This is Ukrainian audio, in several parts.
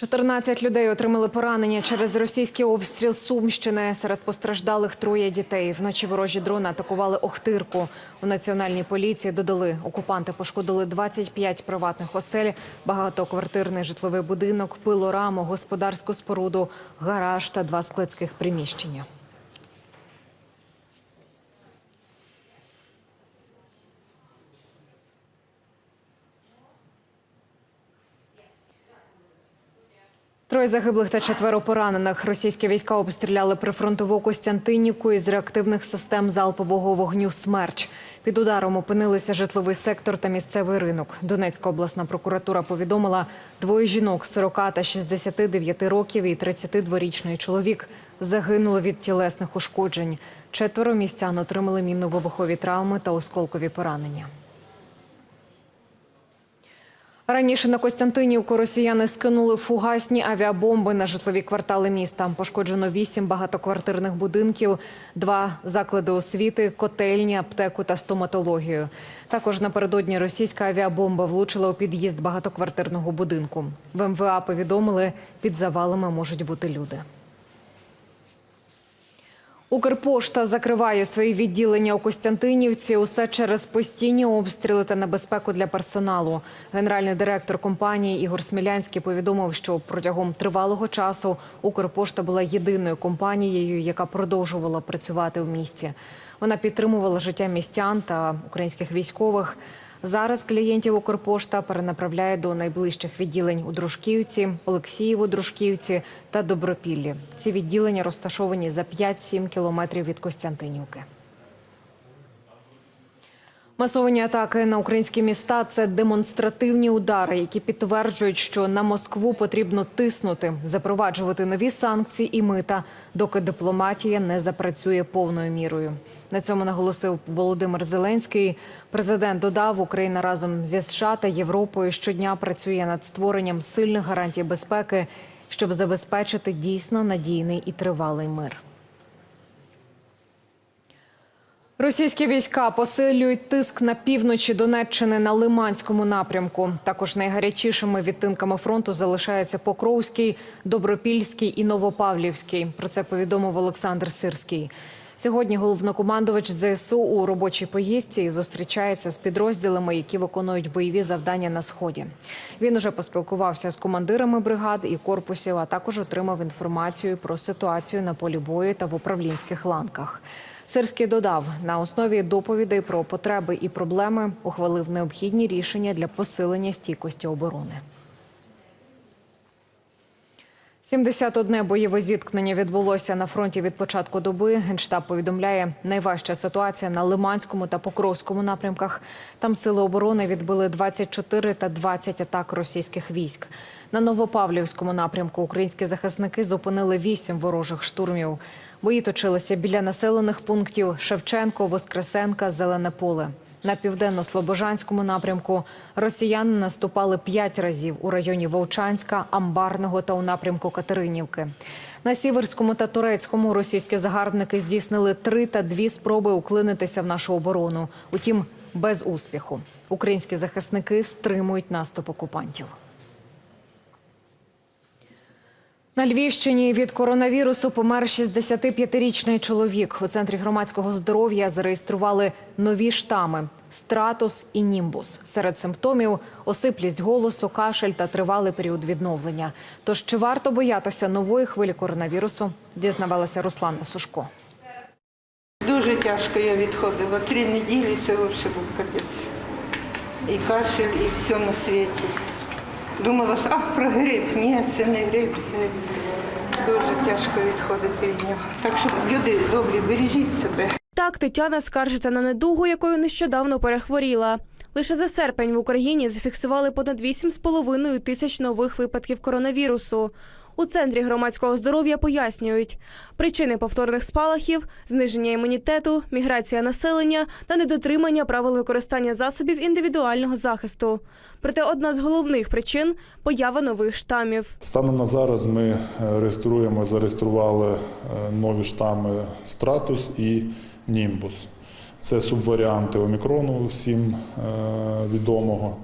14 людей отримали поранення через російський обстріл Сумщини. Серед постраждалих троє дітей. Вночі ворожі дрони атакували Охтирку. У національній поліції додали, окупанти пошкодили 25 приватних осель, багатоквартирний житловий будинок, пилораму, господарську споруду, гараж та два складських приміщення. Троє загиблих та четверо поранених. Російські війська обстріляли прифронтову Костянтинівку із реактивних систем залпового вогню «Смерч». Під ударом опинилися житловий сектор та місцевий ринок. Донецька обласна прокуратура повідомила, двоє жінок 40 та 69 років і 32-річний чоловік загинули від тілесних ушкоджень. Четверо містян отримали мінно-вибухові травми та осколкові поранення. Раніше на Костянтинівку росіяни скинули фугасні авіабомби на житлові квартали міста. Пошкоджено вісім багатоквартирних будинків, два заклади освіти, котельні, аптеку та стоматологію. Також напередодні російська авіабомба влучила у під'їзд багатоквартирного будинку. В МВА повідомили, під завалами можуть бути люди. Укрпошта закриває свої відділення у Костянтинівці. Усе через постійні обстріли та небезпеку для персоналу. Генеральний директор компанії Ігор Смілянський повідомив, що протягом тривалого часу Укрпошта була єдиною компанією, яка продовжувала працювати в місті. Вона підтримувала життя містян та українських військових. Зараз клієнтів Укрпошта перенаправляє до найближчих відділень у Дружківці, Олексієву Дружківці та Добропіллі. Ці відділення розташовані за 5-7 кілометрів від Костянтинівки. Масовані атаки на українські міста це демонстративні удари, які підтверджують, що на Москву потрібно тиснути, запроваджувати нові санкції і мита, доки дипломатія не запрацює повною мірою. На цьому наголосив Володимир Зеленський. Президент додав, Україна разом зі США та Європою щодня працює над створенням сильних гарантій безпеки, щоб забезпечити дійсно надійний і тривалий мир. Російські війська посилюють тиск на півночі Донеччини на Лиманському напрямку. Також найгарячішими відтинками фронту залишаються Покровський, Добропільський і Новопавлівський. Про це повідомив Олександр Сирський. Сьогодні головнокомандувач ЗСУ у робочій поїздці зустрічається з підрозділами, які виконують бойові завдання на сході. Він уже поспілкувався з командирами бригад і корпусів, а також отримав інформацію про ситуацію на полі бою та в управлінських ланках. Сирський додав, на основі доповідей про потреби і проблеми ухвалив необхідні рішення для посилення стійкості оборони. 71 бойове зіткнення відбулося на фронті від початку доби. Генштаб повідомляє, найважча ситуація на Лиманському та Покровському напрямках. Там сили оборони відбили 24 та 20 атак російських військ. На Новопавлівському напрямку українські захисники зупинили 8 ворожих штурмів. Бої точилися біля населених пунктів Шевченко, Воскресенка, Зелене поле. На південно-слобожанському напрямку росіяни наступали п'ять разів у районі Вовчанська, Амбарного та у напрямку Катеринівки. На Сіверському та Турецькому російські загарбники здійснили три та дві спроби уклинитися в нашу оборону. Утім, без успіху. Українські захисники стримують наступ окупантів. На Львівщині від коронавірусу помер 65-річний чоловік. У центрі громадського здоров'я зареєстрували нові штами стратус і німбус. Серед симптомів осиплість голосу, кашель та тривалий період відновлення. Тож чи варто боятися нової хвилі коронавірусу? Дізнавалася Руслана Сушко. Дуже тяжко я відходила. Три неділі це взагалі був капець. І кашель, і на світі. Думала, що а, про грип. Ні, це не грип, це дуже тяжко відходити від нього. Так що, люди добрі, бережіть себе. Так, Тетяна скаржиться на недугу, якою нещодавно перехворіла. Лише за серпень в Україні зафіксували понад 8,5 тисяч нових випадків коронавірусу. У центрі громадського здоров'я пояснюють причини повторних спалахів, зниження імунітету, міграція населення та недотримання правил використання засобів індивідуального захисту. Проте одна з головних причин поява нових штамів. Станом на зараз ми е, реєструємо, зареєстрували е, нові штами Стратус і Німбус. Це субваріанти омікрону, всім е, відомого.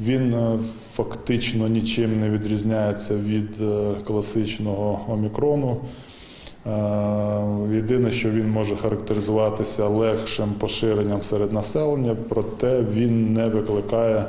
Він е, фактично нічим не відрізняється від е, класичного омікрону. Е, Єдине, що він може характеризуватися легшим поширенням серед населення, проте він не викликає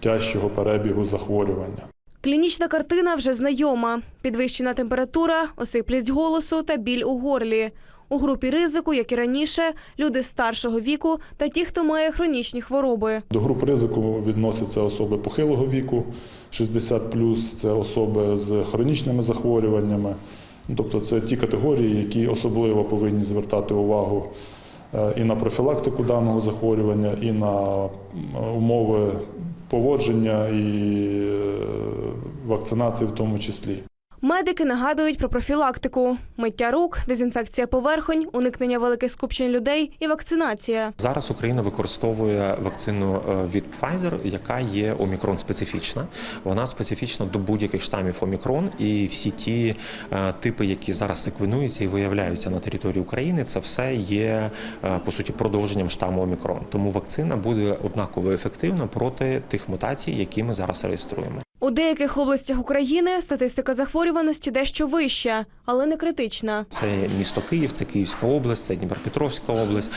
тяжчого перебігу захворювання. Клінічна картина вже знайома: підвищена температура, осиплість голосу та біль у горлі. У групі ризику, як і раніше, люди старшого віку та ті, хто має хронічні хвороби. До груп ризику відносяться особи похилого віку 60+, це особи з хронічними захворюваннями. Ну, Тобто це ті категорії, які особливо повинні звертати увагу е, і на профілактику даного захворювання, і на умови поводження і е, вакцинації в тому числі. Медики нагадують про профілактику: миття рук, дезінфекція поверхонь, уникнення великих скупчень людей і вакцинація. Зараз Україна використовує вакцину е, від Pfizer, яка є омікрон специфічна. Вона специфічна до будь-яких штамів омікрон, і всі ті е, типи, які зараз секвенуються і виявляються на території України, це все є е, по суті продовженням штаму омікрон. Тому вакцина буде однаково ефективна проти тих мутацій, які ми зараз реєструємо. У деяких областях України статистика захворюваності дещо вища, але не критична. Це місто Київ, це Київська область, це Дніпропетровська область,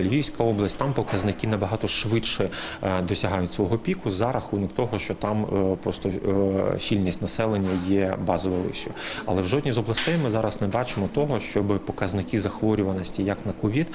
Львівська область. Там показники набагато швидше е, досягають свого піку за рахунок того, що там е, просто е, щільність населення є базово вищою. Але в жодній з областей ми зараз не бачимо того, щоб показники захворюваності як на ковід,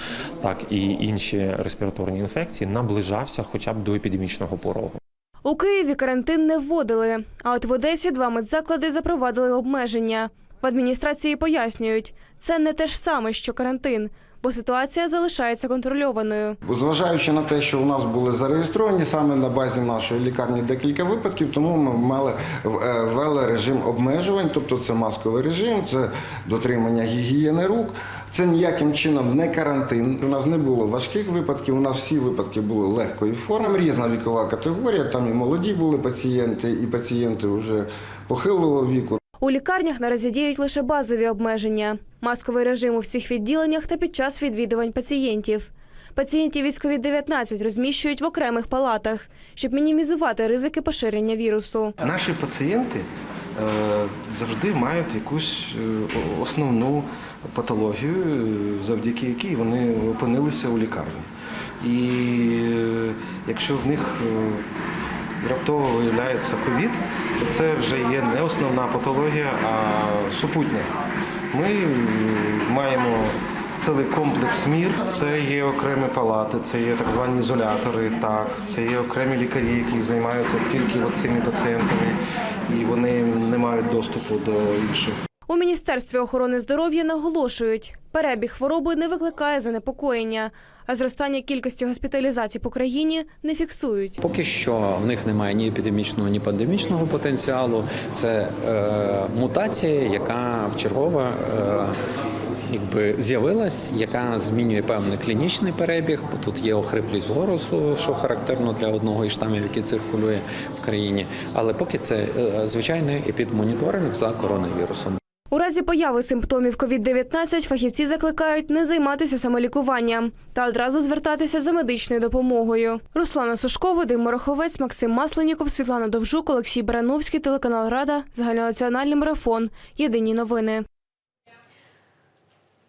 так і інші респіраторні інфекції наближався хоча б до епідемічного порогу. У Києві карантин не вводили, а от в Одесі два медзаклади запровадили обмеження. В адміністрації пояснюють, це не те ж саме, що карантин, бо ситуація залишається контрольованою. Зважаючи на те, що у нас були зареєстровані саме на базі нашої лікарні декілька випадків, тому ми мали е, ввели режим обмежувань, тобто це масковий режим, це дотримання гігієни рук. Це ніяким чином не карантин. У нас не було важких випадків. У нас всі випадки були легкої форми. Різна вікова категорія. Там і молоді були пацієнти, і пацієнти вже похилого віку. У лікарнях наразі діють лише базові обмеження: масковий режим у всіх відділеннях та під час відвідувань пацієнтів. Пацієнтів із COVID-19 розміщують в окремих палатах, щоб мінімізувати ризики поширення вірусу. Наші пацієнти е, завжди мають якусь е, основну патологію, е, завдяки якій вони опинилися у лікарні. І якщо в них раптово виявляється ковід, це вже є не основна патологія, а супутня. Ми маємо цілий комплекс мір. Це є окремі палати, це є так звані ізолятори. Так, це є окремі лікарі, які займаються тільки цими пацієнтами, і вони не мають доступу до інших. У міністерстві охорони здоров'я наголошують, перебіг хвороби не викликає занепокоєння, а зростання кількості госпіталізацій по країні не фіксують. Поки що в них немає ні епідемічного, ні пандемічного потенціалу. Це е, мутація, яка вчергово е, якби з'явилась, яка змінює певний клінічний перебіг, бо тут є охриплість голосу, що характерно для одного із штамів, який циркулює в країні. Але поки це е, звичайний епідмоніторинг за коронавірусом. У разі появи симптомів COVID-19 фахівці закликають не займатися самолікуванням та одразу звертатися за медичною допомогою. Руслана Сушко, Вадим Мороховець, Максим Масленіков, Світлана Довжук, Олексій Барановський, телеканал Рада, загальнонаціональний марафон. Єдині новини.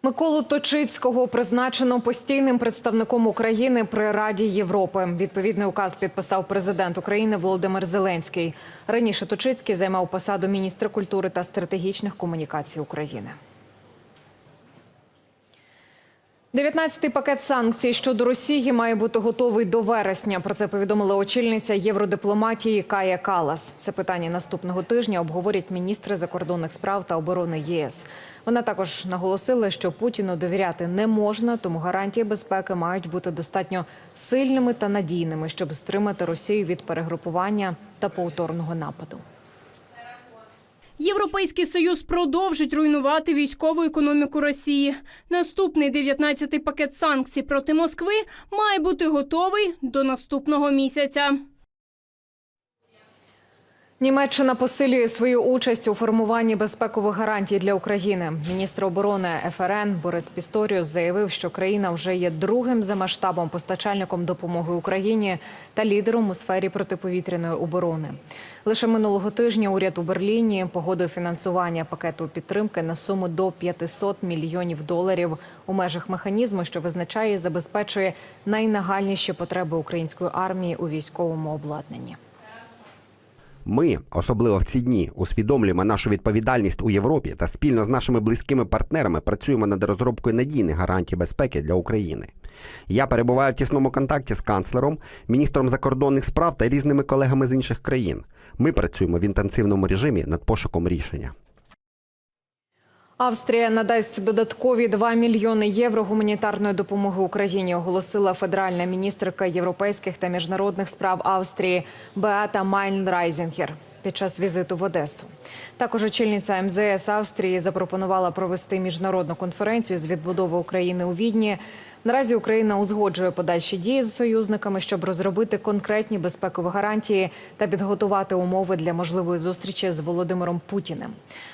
Миколу Точицького призначено постійним представником України при Раді Європи. Відповідний указ підписав президент України Володимир Зеленський. Раніше Точицький займав посаду міністра культури та стратегічних комунікацій України. 19-й пакет санкцій щодо Росії має бути готовий до вересня. Про це повідомила очільниця євродипломатії Кая Калас. Це питання наступного тижня обговорять міністри закордонних справ та оборони ЄС. Вона також наголосила, що Путіну довіряти не можна, тому гарантії безпеки мають бути достатньо сильними та надійними, щоб стримати Росію від перегрупування та повторного нападу. Європейський союз продовжить руйнувати військову економіку Росії. Наступний 19-й пакет санкцій проти Москви має бути готовий до наступного місяця. Німеччина посилює свою участь у формуванні безпекових гарантій для України. Міністр оборони ФРН Борис Пісторіус заявив, що країна вже є другим за масштабом постачальником допомоги Україні та лідером у сфері протиповітряної оборони. Лише минулого тижня уряд у Берліні погодив фінансування пакету підтримки на суму до 500 мільйонів доларів у межах механізму, що визначає і забезпечує найнагальніші потреби української армії у військовому обладнанні. Ми, особливо в ці дні, усвідомлюємо нашу відповідальність у Європі та спільно з нашими близькими партнерами працюємо над розробкою надійних гарантій безпеки для України. Я перебуваю в тісному контакті з канцлером, міністром закордонних справ та різними колегами з інших країн. Ми працюємо в інтенсивному режимі над пошуком рішення. Австрія надасть додаткові 2 мільйони євро гуманітарної допомоги Україні. Оголосила федеральна міністерка європейських та міжнародних справ Австрії Беата Майнрайзінгер під час візиту в Одесу. Також очільниця МЗС Австрії запропонувала провести міжнародну конференцію з відбудови України у Відні. Наразі Україна узгоджує подальші дії з союзниками, щоб розробити конкретні безпекові гарантії та підготувати умови для можливої зустрічі з Володимиром Путіним.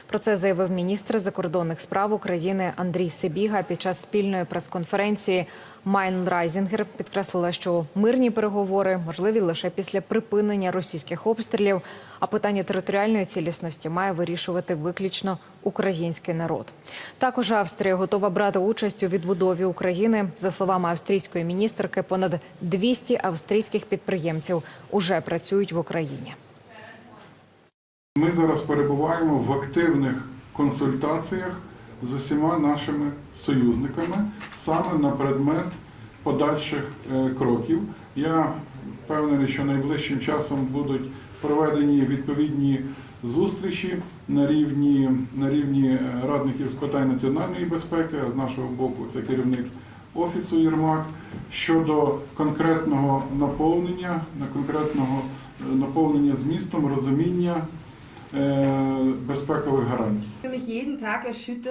Про це заявив міністр закордонних справ України Андрій Сибіга під час спільної прес-конференції. Майн Райзінгер підкреслила, що мирні переговори можливі лише після припинення російських обстрілів. А питання територіальної цілісності має вирішувати виключно український народ. Також Австрія готова брати участь у відбудові України. За словами австрійської міністерки, понад 200 австрійських підприємців уже працюють в Україні. Ми зараз перебуваємо в активних консультаціях з усіма нашими союзниками саме на предмет подальших е, кроків. Я впевнений, що найближчим часом будуть проведені відповідні зустрічі на рівні, на рівні е, радників з питань національної безпеки, а з нашого боку це керівник офісу Єрмак щодо конкретного наповнення, на конкретного е, наповнення змістом, розуміння безпекових гарантій.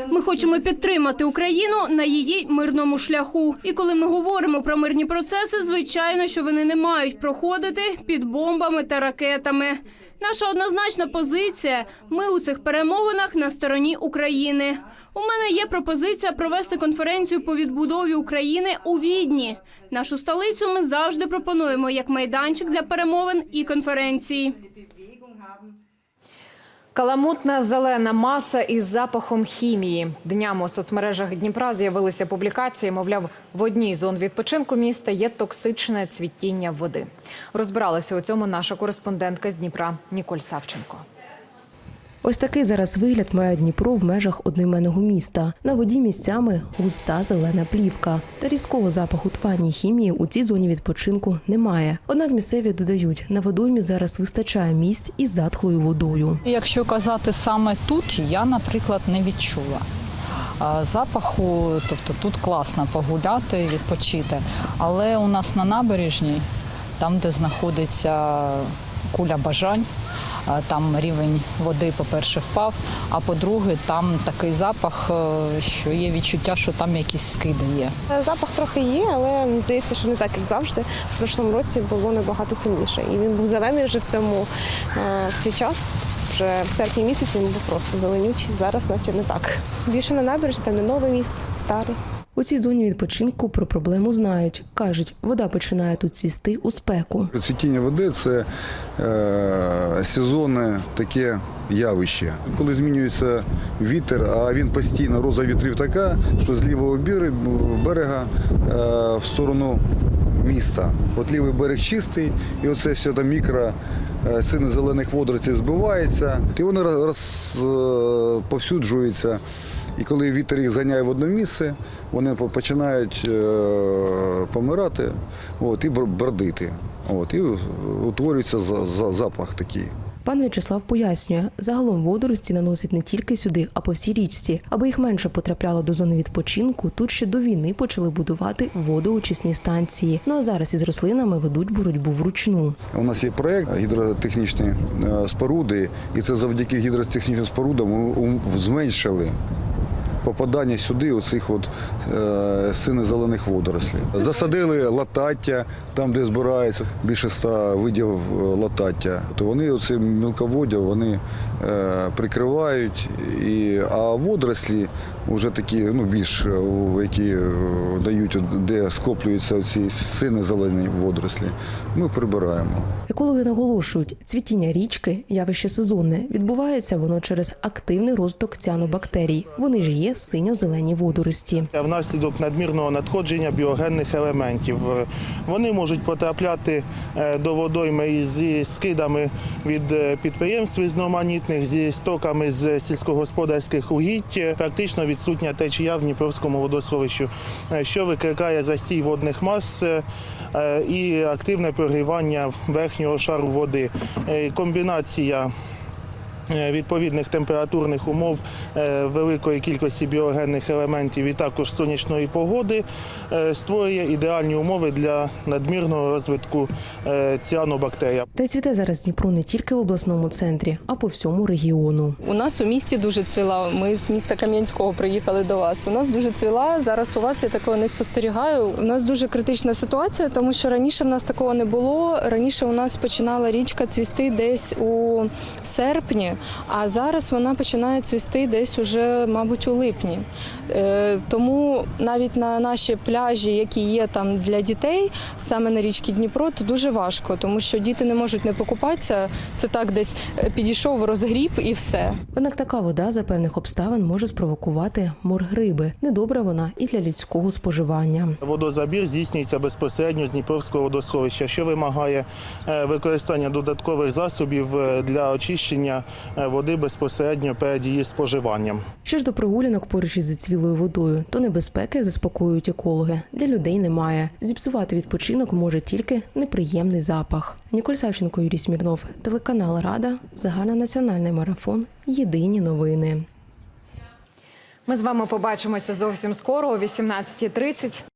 Ми хочемо підтримати Україну на її мирному шляху. І коли ми говоримо про мирні процеси, звичайно, що вони не мають проходити під бомбами та ракетами. Наша однозначна позиція: ми у цих перемовинах на стороні України. У мене є пропозиція провести конференцію по відбудові України у Відні. Нашу столицю ми завжди пропонуємо як майданчик для перемовин і конференцій. Каламутна зелена маса із запахом хімії. Днями у соцмережах Дніпра з'явилися публікації. Мовляв, в одній зон відпочинку міста є токсичне цвітіння води. Розбиралася у цьому наша кореспондентка з Дніпра Ніколь Савченко. Ось такий зараз вигляд має Дніпро в межах одноіменного міста. На воді місцями густа зелена плівка. Та різкого запаху тварній хімії у цій зоні відпочинку немає. Однак місцеві додають, на водоймі зараз вистачає місць із затхлою водою. Якщо казати саме тут, я, наприклад, не відчула. Запаху, тобто тут класно погуляти, відпочити. Але у нас на набережній, там, де знаходиться куля бажань, там рівень води, по-перше, впав, а по-друге, там такий запах, е, що є відчуття, що там якісь скиди є. Запах трохи є, але мені здається, що не так, як завжди. В прошлому році було набагато сильніше. І він був зелений вже в цьому е, в цей час. Вже в серпні місяці він був просто зеленючий. Зараз, наче не так. Більше на набережні, там не новий міст, старий. У цій зоні відпочинку про проблему знають. кажуть, вода починає тут цвісти у спеку. Цвітіння води це е, сезонне таке явище. Коли змінюється вітер, а він постійно роза вітрів така, що з лівого берега, е, в сторону міста. От лівий берег чистий, і оце все там мікро е, сини зелених водоростей збивається, і вони розповсюджуються. І коли вітер їх заняє в одне місце, вони починають е, помирати от, і бр- бродити. От, і утворюється за, за, запах такий. Пан В'ячеслав пояснює, загалом водорості наносять не тільки сюди, а по всій річці. Аби їх менше потрапляло до зони відпочинку, тут ще до війни почали будувати водоочисні станції. Ну а зараз із рослинами ведуть боротьбу вручну. У нас є проєкт гідротехнічні е, споруди, і це завдяки гідротехнічним спорудам ми зменшили попадання сюди оцих от е, сине-зелених водорослів. Засадили латаття, там, де збирається більше ста видів е, латаття. То вони оці мілководдя вони е, прикривають, і, а водорослі вже такі, ну більш е, які е, дають, де скоплюються ці сине-зелені водорослі, ми прибираємо. Екологи наголошують, цвітіння річки явище сезонне. Відбувається воно через активний розвиток ціанобактерій. Вони ж є синьо-зелені водорості. Внаслідок надмірного надходження біогенних елементів Е, вони можуть потрапляти до водойми зі скидами від підприємств різноманітних, зі стоками з сільськогосподарських угідь. Практично відсутня течія в Дніпровському водосховищу, е, що викликає застій водних мас е, е, і активне прогрівання верхнього шару води. Комбінація відповідних температурних умов, е, великої кількості біогенних елементів і також сонячної погоди е, створює ідеальні умови для надмірного розвитку е, ціанобактерій. Та й цвіте зараз Дніпро не тільки в обласному центрі, а по всьому регіону. У нас у місті дуже цвіла. Ми з міста Кам'янського приїхали до вас. У нас дуже цвіла. Зараз у вас я такого не спостерігаю. У нас дуже критична ситуація, тому що раніше в нас такого не було. Раніше у нас починала річка цвісти десь у серпні, а зараз вона починає цвісти десь уже, мабуть, у липні. Е, Тому навіть на наші пляжі, які є там для дітей, саме на річці Дніпро, то дуже важко, тому що діти не можуть не покупатися. Це так десь е, підійшов, розгріб і все. Однак така вода за певних обставин може спровокувати моргриби. Недобра вона і для людського споживання. Водозабір здійснюється безпосередньо з Дніпровського водосховища, що вимагає е, використання додаткових засобів для очищення води безпосередньо перед її споживанням. Що ж до прогулянок поруч із зацвілою водою, то небезпеки заспокоюють екологи. Для людей немає. Зіпсувати відпочинок може тільки неприємний запах. Ніколь Савченко, Юрій Смірнов, телеканал Рада, загальнонаціональний марафон. Єдині новини. Ми з вами побачимося зовсім скоро о 18.30.